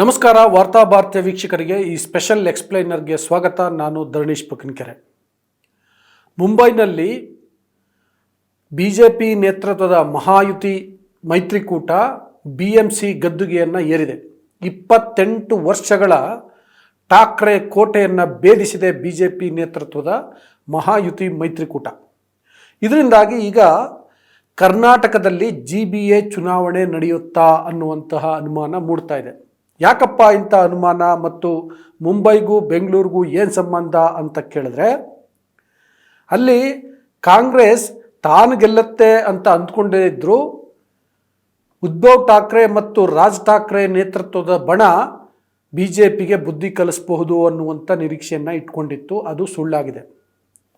ನಮಸ್ಕಾರ, ವಾರ್ತಾ ಭಾರತೀಯ ವೀಕ್ಷಕರಿಗೆ. ಈ ಸ್ಪೆಷಲ್ ಎಕ್ಸ್ಪ್ಲೈನರ್ಗೆ ಸ್ವಾಗತ. ನಾನು ಧರಣೀಶ್ ಪಕ್ಕನ್ಕೆರೆ. ಮುಂಬೈನಲ್ಲಿ ಬಿ ಜೆ ಪಿ ನೇತೃತ್ವದ ಮಹಾಯುತಿ ಮೈತ್ರಿಕೂಟ ಬಿ ಎಂ ಸಿ ಗದ್ದುಗೆಯನ್ನು ಏರಿದೆ. ಇಪ್ಪತ್ತೆಂಟು ವರ್ಷಗಳ ಠಾಕ್ರೆ ಕೋಟೆಯನ್ನು ಭೇದಿಸಿದೆ ಬಿ ಜೆ ಪಿ ನೇತೃತ್ವದ ಮಹಾಯುತಿ ಮೈತ್ರಿಕೂಟ. ಇದರಿಂದಾಗಿ ಈಗ ಕರ್ನಾಟಕದಲ್ಲಿ ಜಿ ಬಿ ಎ ಚುನಾವಣೆ ನಡೆಯುತ್ತಾ ಅನ್ನುವಂತಹ ಅನುಮಾನ ಮೂಡ್ತಾ ಇದೆ. ಯಾಕಪ್ಪ ಇಂಥ ಅನುಮಾನ ಮತ್ತು ಮುಂಬೈಗೂ ಬೆಂಗಳೂರಿಗೂ ಏನು ಸಂಬಂಧ ಅಂತ ಕೇಳಿದ್ರೆ, ಅಲ್ಲಿ ಕಾಂಗ್ರೆಸ್ ತಾನು ಗೆಲ್ಲತ್ತೆ ಅಂತ ಅಂದ್ಕೊಂಡೇ ಇದ್ದರು ಉದ್ಧವ್ ಠಾಕ್ರೆ ಮತ್ತು ರಾಜ್ ಠಾಕ್ರೆ ನೇತೃತ್ವದ ಬಣ ಬಿ ಜೆ ಪಿಗೆ ಬುದ್ಧಿ ಕಲಿಸಬಹುದು ಅನ್ನುವಂಥ ನಿರೀಕ್ಷೆಯನ್ನು ಇಟ್ಕೊಂಡಿತ್ತು. ಅದು ಸುಳ್ಳಾಗಿದೆ.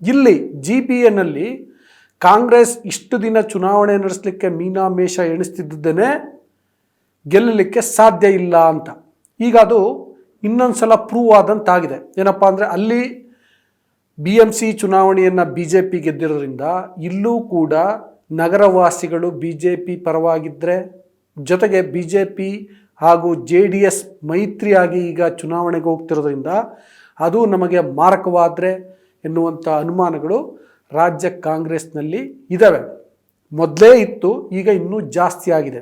ಇಲ್ಲಿ ಜಿ ಪಿ ಎನಲ್ಲಿ ಕಾಂಗ್ರೆಸ್ ಇಷ್ಟು ದಿನ ಚುನಾವಣೆ ನಡೆಸಲಿಕ್ಕೆ ಮೀನಾಮೇಷ ಎಣಿಸ್ತಿದ್ದೇನೆ ಗೆಲ್ಲಲಿಕ್ಕೆ ಸಾಧ್ಯ ಇಲ್ಲ ಅಂತ. ಈಗ ಅದು ಇನ್ನೊಂದು ಸಲ ಪ್ರೂವ್ ಆದಂತಾಗಿದೆ. ಏನಪ್ಪ ಅಂದರೆ ಅಲ್ಲಿ ಬಿ ಎಂ ಸಿ ಚುನಾವಣೆಯನ್ನು ಬಿ ಜೆ ಪಿ ಗೆದ್ದಿರೋದ್ರಿಂದ ಇಲ್ಲೂ ಕೂಡ ನಗರವಾಸಿಗಳು ಬಿ ಜೆ ಪಿ ಪರವಾಗಿದ್ದರೆ ಜೊತೆಗೆ ಬಿ ಜೆ ಪಿ ಹಾಗೂ ಜೆ ಡಿ ಎಸ್ ಮೈತ್ರಿಯಾಗಿ ಈಗ ಚುನಾವಣೆಗೆ ಹೋಗ್ತಿರೋದ್ರಿಂದ ಅದು ನಮಗೆ ಮಾರಕವಾದರೆ ಎನ್ನುವಂಥ ಅನುಮಾನಗಳು ರಾಜ್ಯ ಕಾಂಗ್ರೆಸ್ನಲ್ಲಿ ಇದ್ದಾವೆ ಮೊದಲೇ ಇತ್ತು, ಈಗ ಇನ್ನೂ ಜಾಸ್ತಿ ಆಗಿದೆ.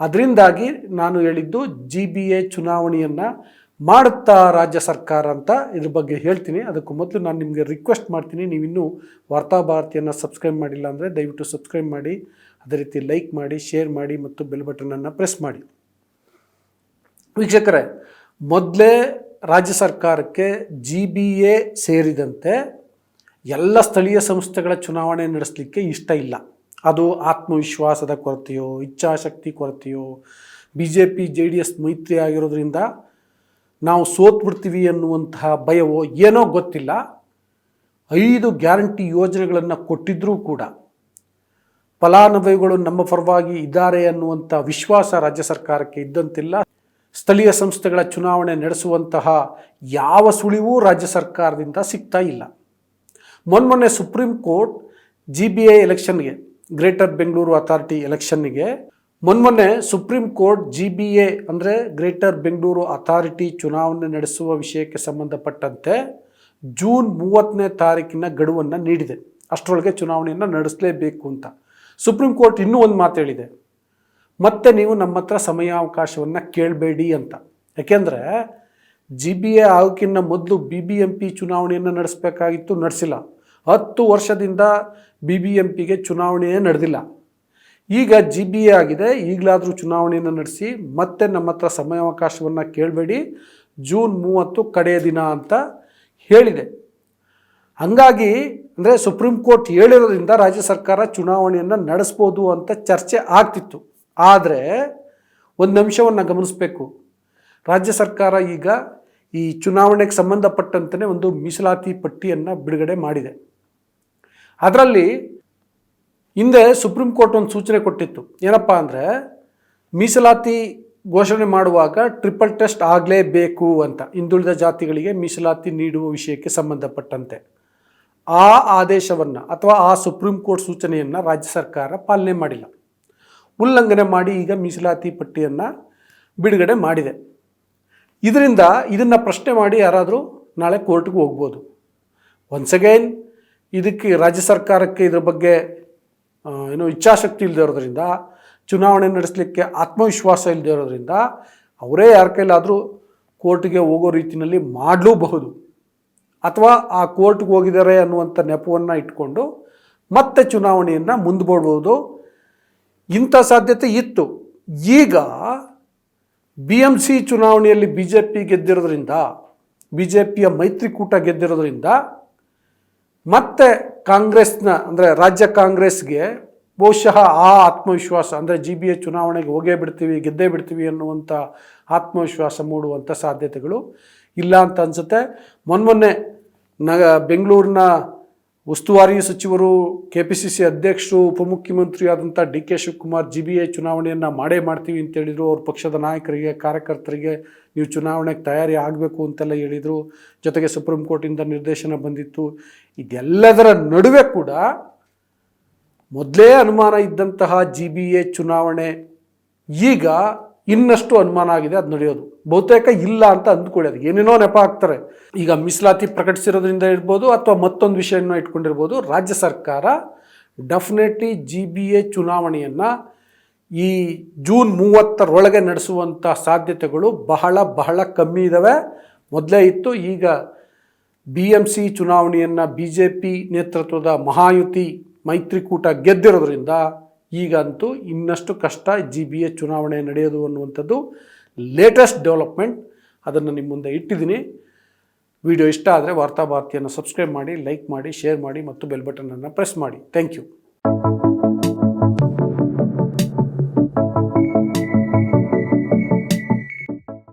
ಅದರಿಂದಾಗಿ ನಾನು ಹೇಳಿದ್ದು ಜಿ ಬಿ ಎ ಚುನಾವಣೆಯನ್ನು ಮಾಡುತ್ತಾ ರಾಜ್ಯ ಸರ್ಕಾರ ಅಂತ ಇದ್ರ ಬಗ್ಗೆ ಹೇಳ್ತೀನಿ. ಅದಕ್ಕೂ ಮೊದಲು ನಾನು ನಿಮಗೆ ರಿಕ್ವೆಸ್ಟ್ ಮಾಡ್ತೀನಿ. ನೀವಿನ್ನೂ ವಾರ್ತಾ ಭಾರತಿಯನ್ನು ಸಬ್ಸ್ಕ್ರೈಬ್ ಮಾಡಿಲ್ಲ ಅಂದರೆ ದಯವಿಟ್ಟು ಸಬ್ಸ್ಕ್ರೈಬ್ ಮಾಡಿ, ಅದೇ ರೀತಿ ಲೈಕ್ ಮಾಡಿ ಶೇರ್ ಮಾಡಿ ಮತ್ತು ಬೆಲ್ ಬಟನನ್ನು ಪ್ರೆಸ್ ಮಾಡಿ. ವೀಕ್ಷಕರೇ, ಮೊದಲೇ ರಾಜ್ಯ ಸರ್ಕಾರಕ್ಕೆ ಜಿ ಬಿ ಎ ಸೇರಿದಂತೆ ಎಲ್ಲ ಸ್ಥಳೀಯ ಸಂಸ್ಥೆಗಳ ಚುನಾವಣೆ ನಡೆಸಲಿಕ್ಕೆ ಇಷ್ಟ ಇಲ್ಲ. ಅದು ಆತ್ಮವಿಶ್ವಾಸದ ಕೊರತೆಯೋ, ಇಚ್ಛಾಶಕ್ತಿ ಕೊರತೆಯೋ B J P J D S ಮೈತ್ರಿ ಆಗಿರೋದ್ರಿಂದ ನಾವು ಸೋತ್ಬಿಡ್ತೀವಿ ಅನ್ನುವಂತಹ ಭಯವೋ ಏನೋ ಗೊತ್ತಿಲ್ಲ. ಐದು ಗ್ಯಾರಂಟಿ ಯೋಜನೆಗಳನ್ನು ಕೊಟ್ಟಿದ್ದರೂ ಕೂಡ ಫಲಾನುಭವಿಗಳು ನಮ್ಮ ಪರವಾಗಿ ಇದ್ದಾರೆ ಅನ್ನುವಂಥ ವಿಶ್ವಾಸ ರಾಜ್ಯ ಸರ್ಕಾರಕ್ಕೆ ಇದ್ದಂತಿಲ್ಲ. ಸ್ಥಳೀಯ ಸಂಸ್ಥೆಗಳ ಚುನಾವಣೆ ನಡೆಸುವಂತಹ ಯಾವ ಸುಳಿವೂ ರಾಜ್ಯ ಸರ್ಕಾರದಿಂದ ಸಿಗ್ತಾ ಇಲ್ಲ. ಮೊನ್ನೆ supreme court G B I ಎಲೆಕ್ಷನ್ಗೆ ಗ್ರೇಟರ್ ಬೆಂಗಳೂರು ಅಥಾರಿಟಿ ಎಲೆಕ್ಷನ್ನಿಗೆ ಮೊನ್ನೆ supreme court G B A ಅಂದರೆ ಗ್ರೇಟರ್ ಬೆಂಗಳೂರು ಅಥಾರಿಟಿ ಚುನಾವಣೆ ನಡೆಸುವ ವಿಷಯಕ್ಕೆ ಸಂಬಂಧಪಟ್ಟಂತೆ ಜೂನ್ ಮೂವತ್ತನೇ ತಾರೀಕಿನ ಗಡುವನ್ನು ನೀಡಿದೆ. ಅಷ್ಟರೊಳಗೆ ಚುನಾವಣೆಯನ್ನು ನಡೆಸಲೇಬೇಕು ಅಂತ. ಸುಪ್ರೀಂ ಕೋರ್ಟ್ ಇನ್ನೂ ಒಂದು ಮಾತು ಹೇಳಿದೆ. ಮತ್ತೆ ನೀವು ನಮ್ಮ ಹತ್ರ ಸಮಯಾವಕಾಶವನ್ನು ಕೇಳಬೇಡಿ ಅಂತ. ಯಾಕೆಂದರೆ ಜಿ ಬಿ ಎ ಆಗೋಕ್ಕಿಂತ ಮೊದಲು ಬಿ ಬಿ ಎಂ ಪಿ ಚುನಾವಣೆಯನ್ನು ನಡೆಸಬೇಕಾಗಿತ್ತು, ನಡೆಸಿಲ್ಲ. ಹತ್ತು ವರ್ಷದಿಂದ ಬಿ ಬಿ ಎಂ ಪಿಗೆ ಚುನಾವಣೆಯೇ ನಡೆದಿಲ್ಲ. ಈಗ ಜಿ ಬಿ ಎ ಆಗಿದೆ. ಈಗಲಾದರೂ ಚುನಾವಣೆಯನ್ನು ನಡೆಸಿ ಮತ್ತೆ ನಮ್ಮ ಹತ್ರ ಸಮಯಾವಕಾಶವನ್ನು ಕೇಳಬೇಡಿ. ಜೂನ್ ಮೂವತ್ತು ಕಡೆಯ ದಿನ ಅಂತ ಹೇಳಿದೆ. ಹಂಗಾಗಿ ಅಂದರೆ ಸುಪ್ರೀಂ ಕೋರ್ಟ್ ಹೇಳಿರೋದ್ರಿಂದ ರಾಜ್ಯ ಸರ್ಕಾರ ಚುನಾವಣೆಯನ್ನು ನಡೆಸ್ಬೋದು ಅಂತ ಚರ್ಚೆ ಆಗ್ತಿತ್ತು. ಆದರೆ ಒಂದು ಅಂಶವನ್ನು ಗಮನಿಸಬೇಕು. ರಾಜ್ಯ ಸರ್ಕಾರ ಈಗ ಈ ಚುನಾವಣೆಗೆ ಸಂಬಂಧಪಟ್ಟಂತೆ ಒಂದು ಮೀಸಲಾತಿ ಪಟ್ಟಿಯನ್ನು ಬಿಡುಗಡೆ ಮಾಡಿದೆ. ಅದರಲ್ಲಿ ಹಿಂದೆ ಸುಪ್ರೀಂ ಕೋರ್ಟ್ ಒಂದು ಸೂಚನೆ ಕೊಟ್ಟಿತ್ತು. ಏನಪ್ಪ ಅಂದರೆ ಮೀಸಲಾತಿ ಘೋಷಣೆ ಮಾಡುವಾಗ ಟ್ರಿಪಲ್ ಟೆಸ್ಟ್ ಆಗಲೇಬೇಕು ಅಂತ. ಹಿಂದುಳಿದ ಜಾತಿಗಳಿಗೆ ಮೀಸಲಾತಿ ನೀಡುವ ವಿಷಯಕ್ಕೆ ಸಂಬಂಧಪಟ್ಟಂತೆ. ಆ ಆದೇಶವನ್ನು ಅಥವಾ ಆ ಸುಪ್ರೀಂ ಕೋರ್ಟ್ ಸೂಚನೆಯನ್ನು ರಾಜ್ಯ ಸರ್ಕಾರ ಪಾಲನೆ ಮಾಡಿಲ್ಲ. ಉಲ್ಲಂಘನೆ ಮಾಡಿ ಈಗ ಮೀಸಲಾತಿ ಪಟ್ಟಿಯನ್ನು ಬಿಡುಗಡೆ ಮಾಡಿದೆ. ಇದರಿಂದ ಇದನ್ನು ಪ್ರಶ್ನೆ ಮಾಡಿ ಯಾರಾದರೂ ನಾಳೆ ಕೋರ್ಟ್ಗೆ ಹೋಗ್ಬೋದು. ಒನ್ಸ್ ಅಗೈನ್ ಇದಕ್ಕೆ ರಾಜ್ಯ ಸರ್ಕಾರಕ್ಕೆ ಇದರ ಬಗ್ಗೆ ಏನು ಇಚ್ಛಾಶಕ್ತಿ ಇಲ್ಲದೆ ಇರೋದ್ರಿಂದ, ಚುನಾವಣೆ ನಡೆಸಲಿಕ್ಕೆ ಆತ್ಮವಿಶ್ವಾಸ ಇಲ್ಲದೆ ಇರೋದ್ರಿಂದ ಅವರೇ ಯಾರ ಕೈಲಾದರೂ ಕೋರ್ಟ್ಗೆ ಹೋಗೋ ರೀತಿಯಲ್ಲಿ ಮಾಡಲೂಬಹುದು. ಅಥವಾ ಆ ಕೋರ್ಟ್ಗೆ ಹೋಗಿದ್ದಾರೆ ಅನ್ನುವಂಥ ನೆಪವನ್ನು ಇಟ್ಕೊಂಡು ಮತ್ತೆ ಚುನಾವಣೆಯನ್ನು ಮುಂದೂಡ್ಬೋದು ಇಂಥ ಸಾಧ್ಯತೆ ಇತ್ತು. ಈಗ ಬಿ ಎಂ ಸಿ ಚುನಾವಣೆಯಲ್ಲಿ ಬಿ ಜೆ ಪಿ ಗೆದ್ದಿರೋದ್ರಿಂದ ಬಿ ಜೆ ಪಿಯ ಮೈತ್ರಿಕೂಟ ಗೆದ್ದಿರೋದ್ರಿಂದ ಮತ್ತೆ ಕಾಂಗ್ರೆಸ್ನ ಅಂದರೆ ರಾಜ್ಯ ಕಾಂಗ್ರೆಸ್ಗೆ ಬಹುಶಃ ಆ ಆತ್ಮವಿಶ್ವಾಸ ಅಂದರೆ ಜಿ ಬಿ ಎ ಚುನಾವಣೆಗೆ ಹೋಗೇ ಬಿಡ್ತೀವಿ, ಗೆದ್ದೇ ಬಿಡ್ತೀವಿ ಅನ್ನುವಂಥ ಆತ್ಮವಿಶ್ವಾಸ ಮೂಡುವಂಥ ಸಾಧ್ಯತೆಗಳು ಇಲ್ಲ ಅಂತ ಅನಿಸುತ್ತೆ. ಮೊನ್ನೆ ನಗ ಬೆಂಗಳೂರಿನ ಉಸ್ತುವಾರಿ ಸಚಿವರು ಕೆ ಪಿ ಸಿ ಸಿ ಅಧ್ಯಕ್ಷರು ಉಪಮುಖ್ಯಮಂತ್ರಿ ಆದಂಥ D K Shivakumar G B A ಚುನಾವಣೆಯನ್ನು ಮಾಡೇ ಮಾಡ್ತೀವಿ ಅಂತ ಹೇಳಿದರು. ಅವ್ರ ಪಕ್ಷದ ನಾಯಕರಿಗೆ, ಕಾರ್ಯಕರ್ತರಿಗೆ ನೀವು ಚುನಾವಣೆಗೆ ತಯಾರಿ ಆಗಬೇಕು ಅಂತೆಲ್ಲ ಹೇಳಿದರು. ಜೊತೆಗೆ ಸುಪ್ರೀಂ ಕೋರ್ಟಿಂದ ನಿರ್ದೇಶನ ಬಂದಿತ್ತು. ಇದೆಲ್ಲದರ ನಡುವೆ ಕೂಡ ಮೊದಲೇ ಅನುಮಾನ ಇದ್ದಂತಹ ಜಿ ಬಿ ಎ ಚುನಾವಣೆ ಈಗ ಇನ್ನಷ್ಟು ಅನುಮಾನ ಆಗಿದೆ, ಅದು ನಡೆಯೋದು. ಬಹುತೇಕ ಇಲ್ಲ ಅಂತ ಅಂದ್ಕೊಳ್ಳಿ ಅದು ಏನೇನೋ ನೆಪ ಹಾಕ್ತಾರೆ. ಈಗ ಮೀಸಲಾತಿ ಪ್ರಕಟಿಸಿರೋದ್ರಿಂದ ಇರ್ಬೋದು ಅಥವಾ ಮತ್ತೊಂದು ವಿಷಯನ ಇಟ್ಕೊಂಡಿರ್ಬೋದು, ರಾಜ್ಯ ಸರ್ಕಾರ ಡೆಫಿನೆಟ್ಲಿ ಜಿ ಬಿ ಎ ಚುನಾವಣೆಯನ್ನು ಈ ಜೂನ್ ಮೂವತ್ತರೊಳಗೆ ನಡೆಸುವಂಥ ಸಾಧ್ಯತೆಗಳು ಬಹಳ ಬಹಳ ಕಮ್ಮಿ ಇದ್ದಾವೆ ಮೊದಲೇ ಇತ್ತು, ಈಗ ಬಿ ಎಂ ಸಿ ಚುನಾವಣೆಯನ್ನು ಬಿ ಜೆ ಪಿ ನೇತೃತ್ವದ ಮಹಾಯುತಿ ಮೈತ್ರಿಕೂಟ ಗೆದ್ದಿರೋದ್ರಿಂದ ಈಗಂತೂ ಇನ್ನಷ್ಟು ಕಷ್ಟ ಜಿ ಬಿ ಎ ಚುನಾವಣೆ ನಡೆಯೋದು ಅನ್ನುವಂಥದ್ದು ಲೇಟೆಸ್ಟ್ ಡೆವಲಪ್ಮೆಂಟ್ ಅದನ್ನು ನಿಮ್ಮ ಮುಂದೆ ಇಟ್ಟಿದ್ದೀನಿ. ವಿಡಿಯೋ ಇಷ್ಟ ಆದರೆ ವಾರ್ತಾ ಭಾರತಿಯನ್ನು ಸಬ್ಸ್ಕ್ರೈಬ್ ಮಾಡಿ ಲೈಕ್ ಮಾಡಿ ಶೇರ್ ಮಾಡಿ ಮತ್ತು ಬೆಲ್ ಬಟನನ್ನು ಪ್ರೆಸ್ ಮಾಡಿ. Thank you